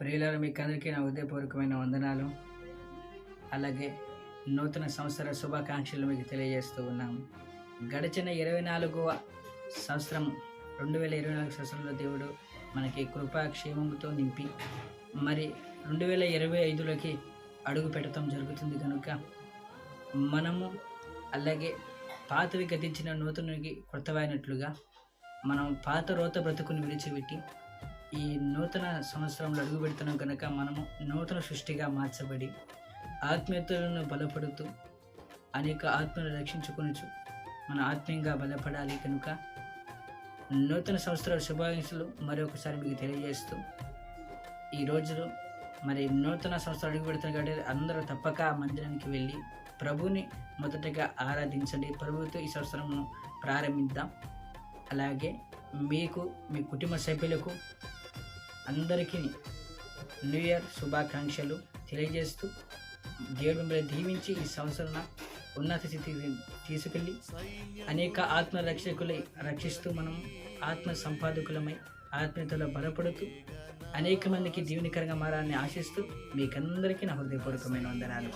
ప్రియులారు మీకు అందరికీ నా హృదయపూర్వకమైన వందనాలు. అలాగే నూతన సంవత్సర శుభాకాంక్షలు మీకు తెలియజేస్తూ ఉన్నాము. గడిచిన ఇరవై నాలుగవ సంవత్సరం రెండు వేల ఇరవై నాలుగు సంవత్సరంలో దేవుడు మనకి కృపాక్షేమంతో నింపి మరి రెండు వేల ఇరవై ఐదులోకి అడుగు పెట్టడం జరుగుతుంది కనుక మనము అలాగే పాతవి గతించిన నూతనకి కొత్తవైనట్లుగా మనం పాత రోత బ్రతుకుని విడిచిపెట్టి ఈ నూతన సంవత్సరంలో అడుగు పెడుతున్నాం కనుక మనము నూతన సృష్టిగా మార్చబడి ఆత్మీయతలను బలపడుతూ అనేక ఆత్మను రక్షించుకొనచ్చు మన ఆత్మీయంగా బలపడాలి కనుక నూతన సంవత్సరాలు శుభాకాంక్షలు మరొకసారి మీకు తెలియజేస్తూ ఈ రోజులో మరి నూతన సంవత్సరం అడుగు పెడుతున్న కాబట్టి అందరూ తప్పక మందిరానికి వెళ్ళి ప్రభుని మొదటగా ఆరాధించండి. ప్రభుతో ఈ సంవత్సరంను ప్రారంభిద్దాం. అలాగే మీకు మీ కుటుంబ సభ్యులకు అందరికీ న్యూ ఇయర్ శుభాకాంక్షలు తెలియజేస్తూ దేవుడు మిమ్మల్ని దీవించి ఈ సంవత్సరం ఉన్నత స్థితికి తీసుకెళ్ళి అనేక ఆత్మ రక్షకులై రక్షిస్తూ మనం ఆత్మ సంపాదకులమై ఆత్మీయతలో బలపడుతూ అనేక మందికి దీవెనికరంగా మారాలని ఆశిస్తూ మీకందరికీ నా హృదయపూర్వకమైన వందనాలు.